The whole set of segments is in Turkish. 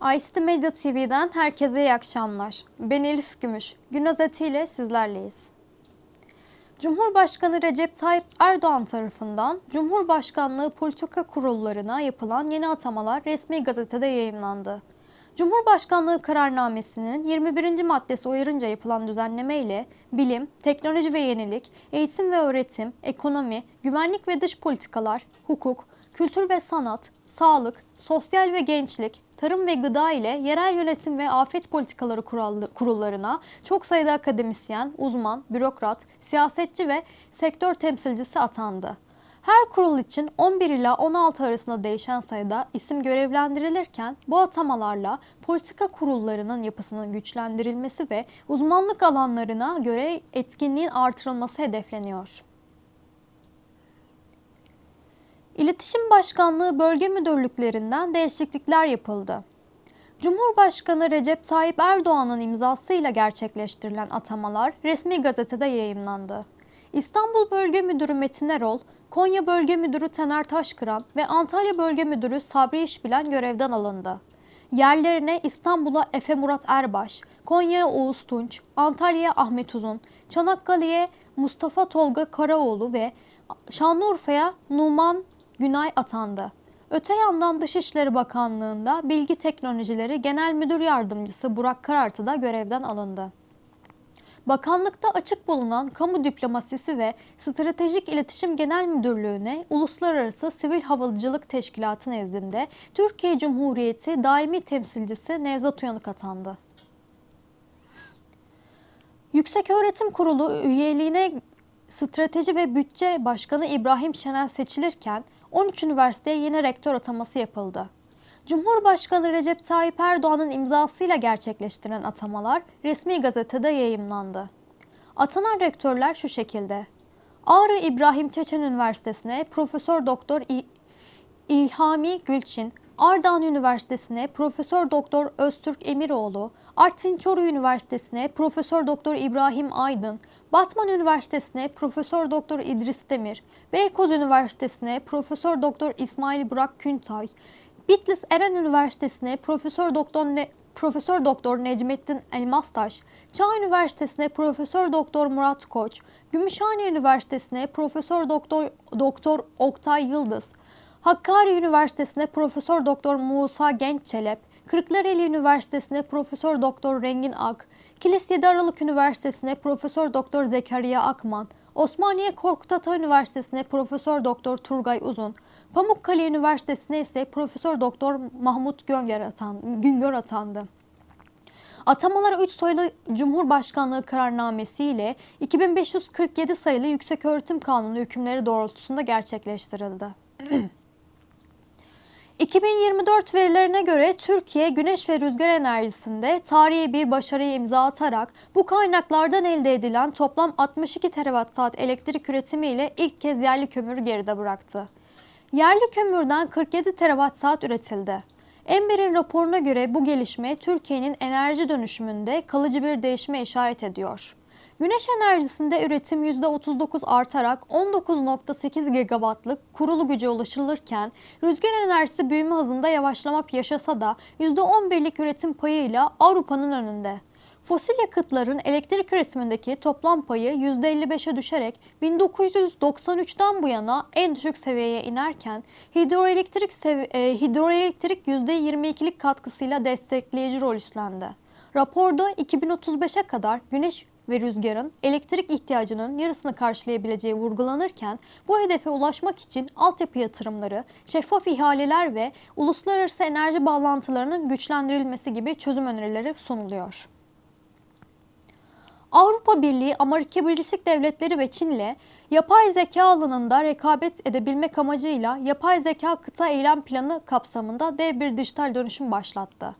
Aisti Medya TV'den herkese iyi akşamlar. Ben Elif Gümüş. Gün özetiyle sizlerleyiz. Cumhurbaşkanı Recep Tayyip Erdoğan tarafından Cumhurbaşkanlığı politika kurullarına yapılan yeni atamalar resmi gazetede yayımlandı. Cumhurbaşkanlığı kararnamesinin 21. maddesi uyarınca yapılan düzenleme ile bilim, teknoloji ve yenilik, eğitim ve öğretim, ekonomi, güvenlik ve dış politikalar, hukuk, kültür ve sanat, sağlık, sosyal ve gençlik, tarım ve gıda ile yerel yönetim ve afet politikaları kurullarına çok sayıda akademisyen, uzman, bürokrat, siyasetçi ve sektör temsilcisi atandı. Her kurul için 11 ila 16 arasında değişen sayıda isim görevlendirilirken bu atamalarla politika kurullarının yapısının güçlendirilmesi ve uzmanlık alanlarına göre etkinliğin artırılması hedefleniyor. İletişim Başkanlığı bölge müdürlüklerinden değişiklikler yapıldı. Cumhurbaşkanı Recep Tayyip Erdoğan'ın imzasıyla gerçekleştirilen atamalar resmi gazetede yayımlandı. İstanbul Bölge Müdürü Metin Erol, Konya Bölge Müdürü Tener Taşkıran ve Antalya Bölge Müdürü Sabri İşbilen görevden alındı. Yerlerine İstanbul'a Efe Murat Erbaş, Konya'ya Oğuz Tunç, Antalya'ya Ahmet Uzun, Çanakkale'ye Mustafa Tolga Karaoğlu ve Şanlıurfa'ya Numan Günay atandı. Öte yandan Dışişleri Bakanlığı'nda Bilgi Teknolojileri Genel Müdür Yardımcısı Burak Karartı da görevden alındı. Bakanlıkta açık bulunan Kamu Diplomasisi ve Stratejik İletişim Genel Müdürlüğü'ne Uluslararası Sivil Havacılık Teşkilatı nezdinde Türkiye Cumhuriyeti Daimi Temsilcisi Nevzat Uyanık atandı. Yükseköğretim Kurulu üyeliğine Strateji ve Bütçe Başkanı İbrahim Şenel seçilirken 13 üniversiteye yeni rektör ataması yapıldı. Cumhurbaşkanı Recep Tayyip Erdoğan'ın imzasıyla gerçekleştirilen atamalar resmi gazetede yayımlandı. Atanan rektörler şu şekilde. Ağrı İbrahim Çeçen Üniversitesi'ne Profesör Doktor İlhami Gülçin, Ardahan Üniversitesi'ne Profesör Doktor Öztürk Emiroğlu, Artvin Çoruh Üniversitesi'ne Profesör Doktor İbrahim Aydın, Batman Üniversitesi'ne Profesör Doktor İdris Demir, Beykoz Üniversitesi'ne Profesör Doktor İsmail Burak Küntay, Bitlis Eren Üniversitesi'ne Profesör Doktor ne Profesör Doktor Necmettin Elmastaş, Çağ Üniversitesi'ne Profesör Doktor Murat Koç, Gümüşhane Üniversitesi'ne Profesör Doktor Doktor Oktay Yıldız, Hakkari Üniversitesi'ne Profesör Doktor Musa Genççelep, Kırklareli Üniversitesi'ne Profesör Doktor Rengin Ak, Kilis 7 Aralık Üniversitesi'ne Profesör Doktor Zekeriya Akman, Osmaniye Korkut Ata Üniversitesi'ne Profesör Doktor Turgay Uzun, Pamukkale Üniversitesi'ne ise Profesör Doktor Mahmut Güngör, atan, Güngör atandı. Atamalar 3 sayılı Cumhurbaşkanlığı kararnamesi ile 2547 sayılı Yükseköğretim Kanunu hükümleri doğrultusunda gerçekleştirildi. 2024 verilerine göre Türkiye güneş ve rüzgar enerjisinde tarihi bir başarıya imza atarak bu kaynaklardan elde edilen toplam 62 terawatt saat elektrik üretimiyle ilk kez yerli kömürü geride bıraktı. Yerli kömürden 47 terawatt saat üretildi. Ember'in raporuna göre bu gelişme Türkiye'nin enerji dönüşümünde kalıcı bir değişime işaret ediyor. Güneş enerjisinde üretim %39 artarak 19.8 gigawattlık kurulu güce ulaşılırken rüzgar enerjisi büyüme hızında yavaşlama yaşasa da %11'lik üretim payıyla Avrupa'nın önünde. Fosil yakıtların elektrik üretimindeki toplam payı %55'e düşerek 1993'ten bu yana en düşük seviyeye inerken hidroelektrik, sevi- e, hidroelektrik %22'lik katkısıyla destekleyici rol üstlendi. Raporda 2035'e kadar güneş ve rüzgarın elektrik ihtiyacının yarısını karşılayabileceği vurgulanırken bu hedefe ulaşmak için altyapı yatırımları, şeffaf ihaleler ve uluslararası enerji bağlantılarının güçlendirilmesi gibi çözüm önerileri sunuluyor. Avrupa Birliği, Amerika Birleşik Devletleri ve Çin'le yapay zeka alanında rekabet edebilmek amacıyla yapay zeka kıta eylem planı kapsamında dev bir dijital dönüşüm başlattı.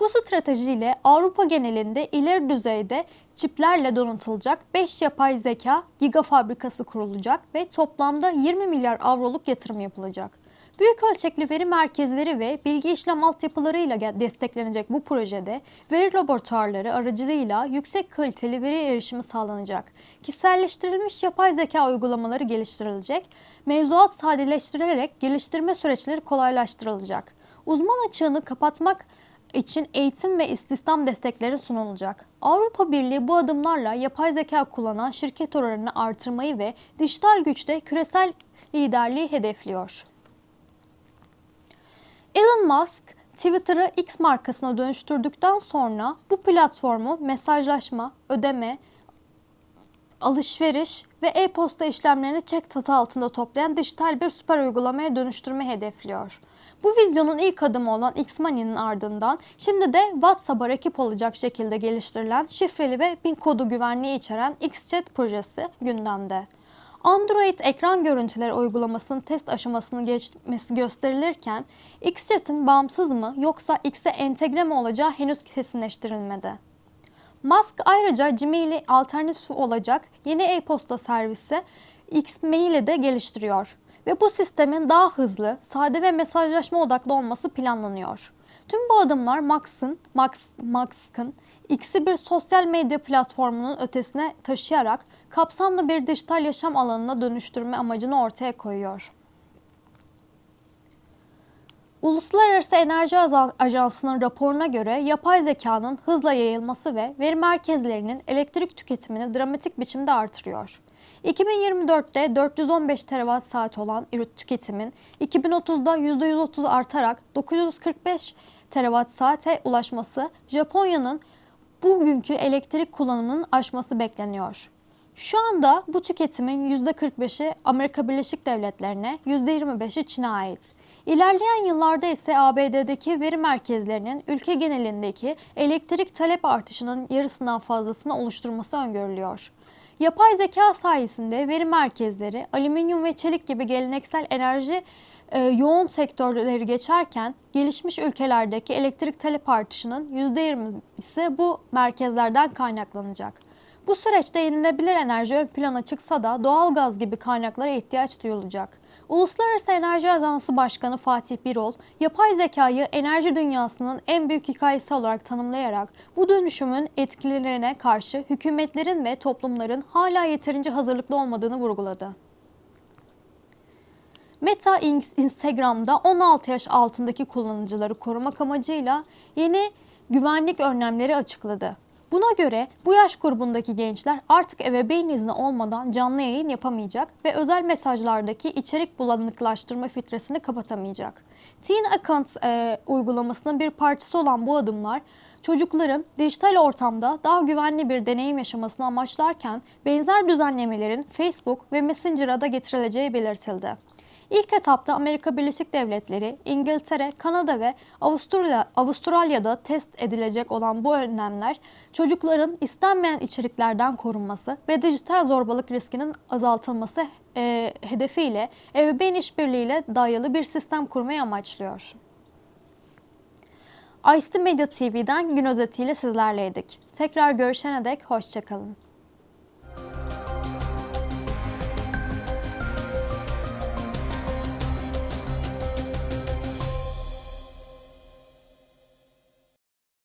Bu stratejiyle Avrupa genelinde ileri düzeyde çiplerle donatılacak 5 yapay zeka giga fabrikası kurulacak ve toplamda 20 milyar avroluk yatırım yapılacak. Büyük ölçekli veri merkezleri ve bilgi işlem altyapılarıyla desteklenecek bu projede veri laboratuvarları aracılığıyla yüksek kaliteli veri erişimi sağlanacak. Kişiselleştirilmiş yapay zeka uygulamaları geliştirilecek. Mevzuat sadeleştirilerek geliştirme süreçleri kolaylaştırılacak. Uzman açığını kapatmak için eğitim ve istihdam destekleri sunulacak. Avrupa Birliği bu adımlarla yapay zeka kullanan şirket oranını artırmayı ve dijital güçte küresel liderliği hedefliyor. Elon Musk, Twitter'ı X markasına dönüştürdükten sonra bu platformu mesajlaşma, ödeme, alışveriş ve e-posta işlemlerini çek tatı altında toplayan dijital bir süper uygulamaya dönüştürme hedefliyor. Bu vizyonun ilk adımı olan X-Money'nin ardından şimdi de WhatsApp'a rakip olacak şekilde geliştirilen şifreli ve bin kodu güvenliği içeren XChat projesi gündemde. Android ekran görüntüleri uygulamasının test aşamasını geçmesi gösterilirken XChat'in bağımsız mı yoksa X'e entegre mi olacağı henüz kesinleştirilmedi. Musk ayrıca Gmail'e alternatif olacak yeni e-posta servisi Xmail'i de geliştiriyor ve bu sistemin daha hızlı, sade ve mesajlaşma odaklı olması planlanıyor. Tüm bu adımlar Max'ın, Max, Musk'ın X'i bir sosyal medya platformunun ötesine taşıyarak kapsamlı bir dijital yaşam alanına dönüştürme amacını ortaya koyuyor. Uluslararası Enerji Ajansı'nın raporuna göre yapay zekanın hızla yayılması ve veri merkezlerinin elektrik tüketimini dramatik biçimde artırıyor. 2024'te 415 terawatt saat olan tüketimin 2030'da %130 artarak 945 terawatt saate ulaşması Japonya'nın bugünkü elektrik kullanımının aşması bekleniyor. Şu anda bu tüketimin %45'i Amerika Birleşik Devletleri'ne, %25'i Çin'e ait. İlerleyen yıllarda ise ABD'deki veri merkezlerinin ülke genelindeki elektrik talep artışının yarısından fazlasını oluşturması öngörülüyor. Yapay zeka sayesinde veri merkezleri, alüminyum ve çelik gibi geleneksel enerji e, yoğun sektörleri geçerken gelişmiş ülkelerdeki elektrik talep artışının %20'si bu merkezlerden kaynaklanacak. Bu süreçte yenilebilir enerji ön plana çıksa da doğal gaz gibi kaynaklara ihtiyaç duyulacak. Uluslararası Enerji Ajansı Başkanı Fatih Birol, yapay zekayı enerji dünyasının en büyük hikayesi olarak tanımlayarak bu dönüşümün etkilerine karşı hükümetlerin ve toplumların hala yeterince hazırlıklı olmadığını vurguladı. Meta Instagram'da 16 yaş altındaki kullanıcıları korumak amacıyla yeni güvenlik önlemleri açıkladı. Buna göre bu yaş grubundaki gençler artık ebeveyn izni olmadan canlı yayın yapamayacak ve özel mesajlardaki içerik bulanıklaştırma filtresini kapatamayacak. Teen Accounts e, uygulamasının bir partisi olan bu adımlar çocukların dijital ortamda daha güvenli bir deneyim yaşamasını amaçlarken benzer düzenlemelerin Facebook ve Messenger'a da getirileceği belirtildi. İlk etapta Amerika Birleşik Devletleri, İngiltere, Kanada ve Avusturya, Avustralya'da test edilecek olan bu önlemler çocukların istenmeyen içeriklerden korunması ve dijital zorbalık riskinin azaltılması e, hedefiyle ebeveyn işbirliğiyle dayalı bir sistem kurmayı amaçlıyor. ICT Medya TV'den gün özetiyle sizlerleydik. Tekrar görüşene dek hoşçakalın.